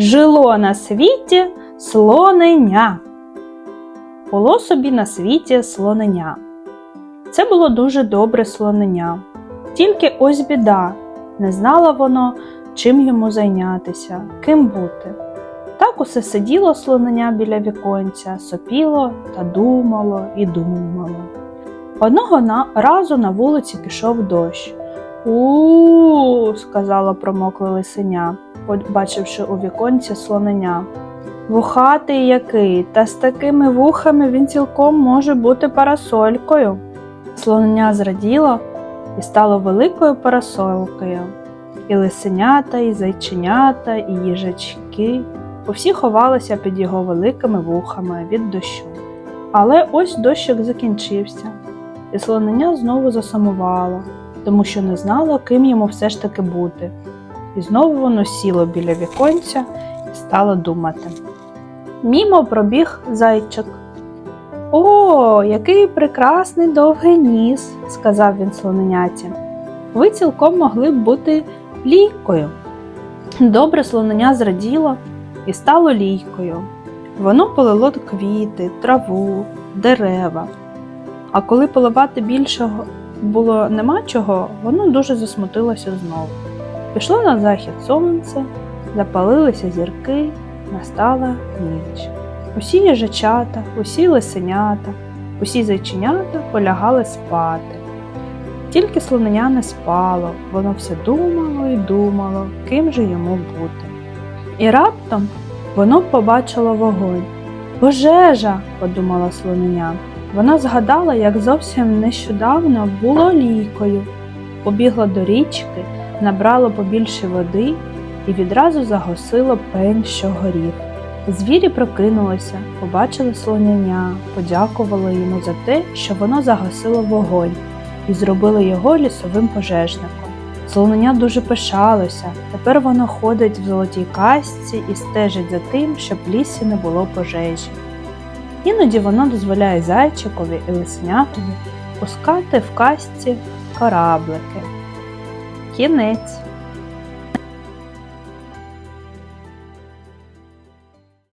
Жило на світі слоненя. Було собі на світі слоненя. Це було дуже добре слоненя. Тільки ось біда, не знало воно, чим йому зайнятися, ким бути. Так усе сиділо слоненя біля віконця, сопіло та думало і думало. Одного разу на вулиці пішов дощ. У, сказала промокле лисеня, побачивши у віконці слоненя. Вухатий який, та з такими вухами він цілком може бути парасолькою. Слоненя зраділо і стало великою парасолкою. І лисенята, і зайченята, і їжачки усі ховалися під його великими вухами від дощу. Але ось дощик закінчився, і слоненя знову засумувало, тому що не знало, ким йому все ж таки бути. І знову воно сіло біля віконця і стало думати. Мімо пробіг зайчик. О, який прекрасний довгий ніс, сказав він слоненяті. Ви цілком могли б бути лійкою. Добре слоненя зраділо і стало лійкою. Воно полило квіти, траву, дерева. А коли поливати більшого було нема чого, воно дуже засмутилося знову. Пішло на захід сонце, запалилися зірки, настала ніч. Усі їжачата, усі лисенята, усі зайченята полягали спати. Тільки слоненя не спало, воно все думало і думало, ким же йому бути. І раптом воно побачило вогонь. Пожежа, подумала слоненя. Вона згадала, як зовсім нещодавно було лійкою. Побігла до річки, набрала побільше води і відразу загасило пень, що горів. Звірі прокинулися, побачили слоняня, подякували йому за те, що воно загасило вогонь, і зробили його лісовим пожежником. Слонення дуже пишалося, тепер воно ходить в золотій касці і стежить за тим, щоб в лісі не було пожежі. Іноді воно дозволяє зайчикові і лисенятові пускати в касті кораблики. Кінець.